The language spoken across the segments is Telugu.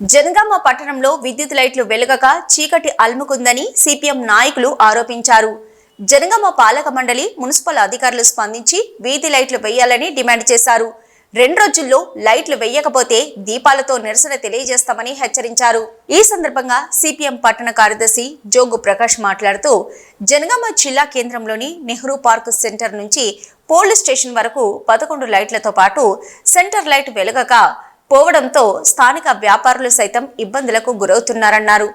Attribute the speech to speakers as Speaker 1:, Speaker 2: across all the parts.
Speaker 1: జనగామ పట్టణంలో విద్యుత్ లైట్లు వెలుగక చీకటి అల్ముకుందని సిపిఎం నాయకులు ఆరోపించారు. జనగామ పాలక మండలి మున్సిపల్ అధికారులు స్పందించి వీధి లైట్లు వేయాలని డిమాండ్ చేశారు. రెండు రోజుల్లో లైట్లు వేయకపోతే దీపాలతో నిరసన తెలియజేస్తామని హెచ్చరించారు. ఈ సందర్భంగా సిపిఎం పట్టణ కార్యదర్శి జోగు ప్రకాష్ మాట్లాడుతూ జనగామ జిల్లా కేంద్రంలోని నెహ్రూ పార్క్ సెంటర్ నుంచి పోలీస్ స్టేషన్ వరకు పదకొండు లైట్లతో పాటు సెంటర్ లైట్ వెలగక పోవడంతో స్థానిక వ్యాపారులు సైతం ఇబ్బందులకు గురవుతున్నారన్నారు.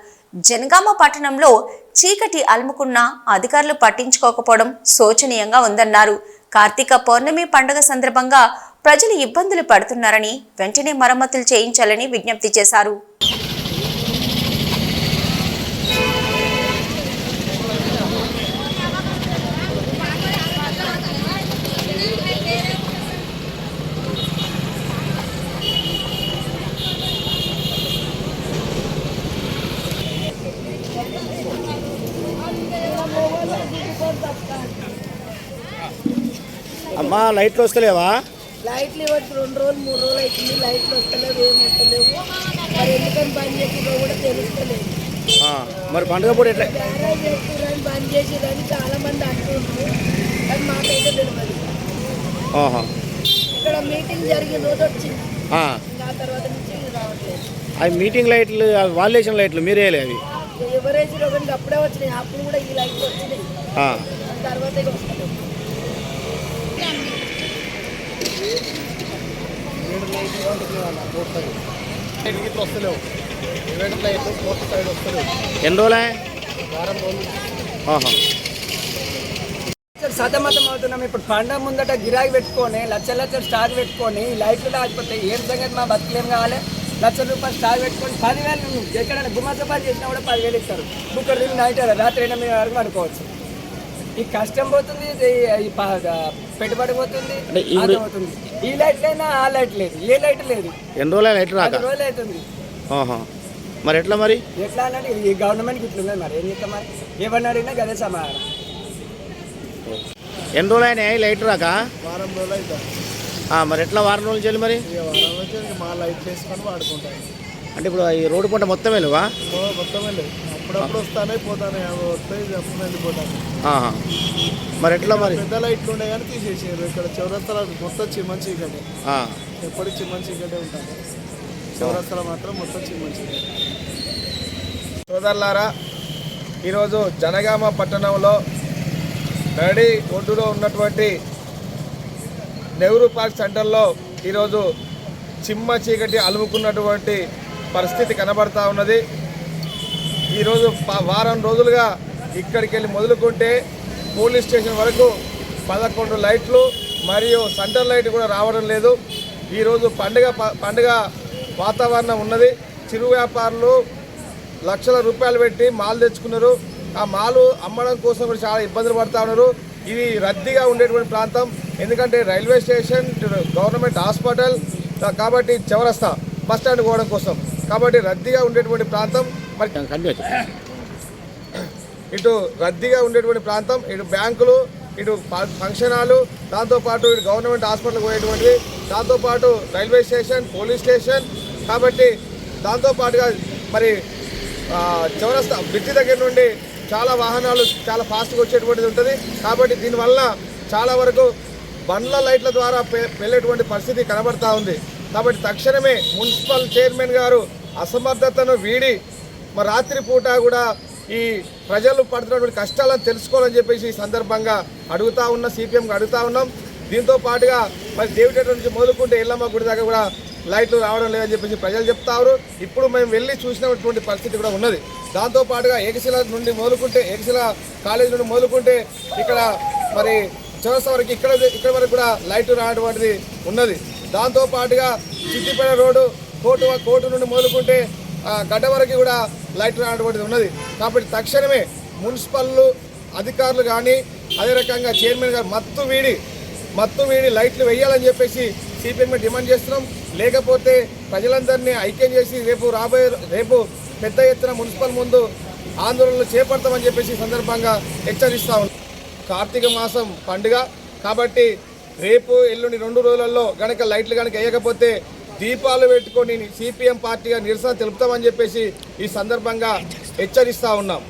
Speaker 1: జనగామ పట్టణంలో చీకటి అలుముకున్నా అధికారులు పట్టించుకోకపోవడం శోచనీయంగా ఉందన్నారు. కార్తీక పౌర్ణమి పండుగ సందర్భంగా ప్రజలు ఇబ్బందులు పడుతున్నారని వెంటనే మరమ్మతులు చేయించాలని విజ్ఞప్తి చేశారు.
Speaker 2: అమ్మా లైట్లు వస్తలేవా?
Speaker 3: లైట్లు ఇవ్వచ్చు రెండు రోజులు మూడు రోజులు అవుతుంది లైట్లు వస్తలేవు ఏం వస్తలేవు. మరి ఎందుకని బంద్ చేసిరో కూడా తెలుస్తలేదు.
Speaker 2: మరి పండుగ పూట ఎట్లా?
Speaker 3: గ్యారేజ్ చేస్తురని బంద్ చేసిరని చాలా మంది అంటుండ్రు. కానీ మాకైతే తెలియదు
Speaker 2: ఆహా.
Speaker 3: ఇక్కడ మీటింగ్ జరిగిన రోజు వచ్చింది.
Speaker 2: ఆ,
Speaker 3: తర్వాత నుంచి రావట్లేదు.
Speaker 2: అవి మీటింగ్ లైట్లు అవి వాల్యుయేషన్ లైట్లు మీరేలే అవి?
Speaker 3: కానీ అప్పుడే వచ్చినాయి. అప్పుడు కూడా ఈ లైట్లు వచ్చినాయి.
Speaker 2: ఆ,
Speaker 3: ఆ తర్వాత ఇక వస్తలేవు
Speaker 2: ఎన్ని రోజులే
Speaker 4: సతమతం అవుతున్నాం. ఇప్పుడు పండ ముందట గిరాకీ పెట్టుకొని లక్ష లక్షలు స్టాక్ పెట్టుకొని లైట్లు ఆగిపోతే ఏం సంగతి? మా బతుకులేం కావాలి? లక్ష రూపాయలు స్టాక్ పెట్టుకొని పదివేలు నువ్వు ఎక్కడైనా గుమ్మ పని చేసినా కూడా పదివేలు ఇస్తారు. బుక్కడ నైట్ రాత్రి ఎనిమిది వరకు పడుకోవచ్చు ఈ కష్టం పోతుంది ఈ పెట్టుబడి పోతుంది
Speaker 2: అంటే ఈ
Speaker 4: లైట్ అయినా ఆ లైట్ లేదు ఏ లైట్ లేదు.
Speaker 2: ఎన్ని రోజులే లైట్ రాక?
Speaker 4: రోజులు అవుతుంది.
Speaker 2: ఆహా. మరి ఎట్లా మరి?
Speaker 4: ఎట్లా అన్నది ఈ గవర్నమెంట్కి ఇట్లుంది మరి? ఏం చెప్తాం మరి? ఏమన్నా అడిగినా గదే సమాధానం.
Speaker 2: ఎన్ని రోజులు అయినాయి లైట్ రాక?
Speaker 5: వారం రోజులు అవుతుంది.
Speaker 2: ఆ, మరి ఎట్లా వారం రోజులు చెల్లి మరి?
Speaker 5: వారం ఇంక మా లైట్ చేసుకొని వాడుకుంటాం.
Speaker 2: అంటే ఇప్పుడు ఈ రోడ్డు పంట మొత్తం వెళ్ళవా
Speaker 5: ఓ మొత్తం వెళ్ళి అప్పుడప్పుడు వస్తానే పోతానే అవి వస్తాయి అప్పుడు వెళ్ళిపోతాను.
Speaker 2: మరి ఎట్లా మరి?
Speaker 5: పెద్ద లైట్లు ఉండే కానీ తీసేసారు ఇక్కడ చౌరస్తల మొత్తం చిమ్మన్ చీకటి. ఎప్పటికి చిమ్మన్ చీకటే ఉంటుంది. చౌరస్తల మాత్రం మొత్తం చిమ్మన్ చీకటి. సోదరులారా ఈరోజు జనగామ పట్టణంలో నడి ఒడ్డులో ఉన్నటువంటి నెహ్రూ పార్క్ సెంటర్లో ఈరోజు చిమ్మ చీకటి అలుముకున్నటువంటి పరిస్థితి కనబడతా ఉన్నది. ఈరోజు వారం రోజులుగా ఇక్కడికి వెళ్ళి మొదలుకుంటే పోలీస్ స్టేషన్ వరకు పదకొండు లైట్లు మరియు సెంటర్ లైట్ కూడా రావడం లేదు. ఈరోజు పండుగ ప- పండుగ వాతావరణం ఉన్నది. చిరు వ్యాపారులు లక్షల రూపాయలు పెట్టి మాల్ తెచ్చుకున్నారు. ఆ మాలు అమ్మడం కోసం కూడా చాలా ఇబ్బందులు పడతా ఉన్నారు. ఇది రద్దీగా ఉండేటువంటి ప్రాంతం. ఎందుకంటే రైల్వే స్టేషన్ గవర్నమెంట్ హాస్పిటల్ కాబట్టి చౌరస్తా బస్ స్టాండ్ పోవడం కోసం. కాబట్టి రద్దీగా ఉండేటువంటి ప్రాంతం మరి. ఇటు రద్దీగా ఉండేటువంటి ప్రాంతం ఇటు బ్యాంకులు ఇటు ఫంక్షన్ హాలు దాంతోపాటు ఇటు గవర్నమెంట్ హాస్పిటల్కి పోయేటువంటిది దాంతోపాటు రైల్వే స్టేషన్ పోలీస్ స్టేషన్ కాబట్టి దాంతోపాటుగా మరి చౌరస్తా బ్రిడ్జి దగ్గర నుండి చాలా వాహనాలు చాలా ఫాస్ట్గా వచ్చేటువంటిది ఉంటుంది కాబట్టి దీనివల్ల చాలా వరకు బండ్ల లైట్ల ద్వారా వెళ్ళేటువంటి పరిస్థితి కనబడతా ఉంది కాబట్టి తక్షణమే మున్సిపల్ చైర్మన్ గారు అసమర్థతను వీడి మరి రాత్రిపూట కూడా ఈ ప్రజలు పడుతున్నటువంటి కష్టాలను తెలుసుకోవాలని చెప్పేసి ఈ సందర్భంగా అడుగుతా ఉన్న సిపిఎంకి అడుగుతా ఉన్నాం. దీంతో పాటుగా మరి దేవిటేట నుంచి మొదలుకుంటే ఎల్లమ్మ గుడి దాకా కూడా లైట్లు రావడం లేదని చెప్పేసి ప్రజలు చెప్తారు ఇప్పుడు మేము వెళ్ళి చూసినటువంటి పరిస్థితి కూడా ఉన్నది. దాంతో పాటుగా ఏకశిల నుండి మొదలుకుంటే ఏకశిల కాలేజీ నుండి మొదలుకుంటే ఇక్కడ మరి చివరి వరకు ఇక్కడ ఇక్కడ వరకు కూడా లైట్ వంటిది ఉన్నది. దాంతోపాటుగా చిట్టిపేట రోడ్డు కోర్టు కోర్టు నుండి మొదలుకుంటే గడ్డ వరకు కూడా లైట్ రానటువంటిది ఉన్నది. కాబట్టి తక్షణమే మున్సిపల్ అధికారులు కానీ అదే రకంగా చైర్మన్ గారు మత్తు వీడి మత్తు వీడి లైట్లు వేయాలని చెప్పేసి సిపిఎం డిమాండ్ చేస్తున్నాం. లేకపోతే ప్రజలందరినీ ఐక్యం చేసి రేపు రాబోయే రేపు పెద్ద ఎత్తున మున్సిపల్ ముందు ఆందోళనలు చేపడతామని చెప్పేసి సందర్భంగా హెచ్చరిస్తా ఉన్నాం. కార్తీక మాసం పండుగ కాబట్టి రేపు ఎల్లుండి రెండు రోజులలో గనక లైట్లు కనుక వేయకపోతే దీపాలు పెట్టుకొని సిపిఎం పార్టీగా నిరసన తెలుపుతామని చెప్పేసి ఈ సందర్భంగా హెచ్చరిస్తూ ఉన్నాం.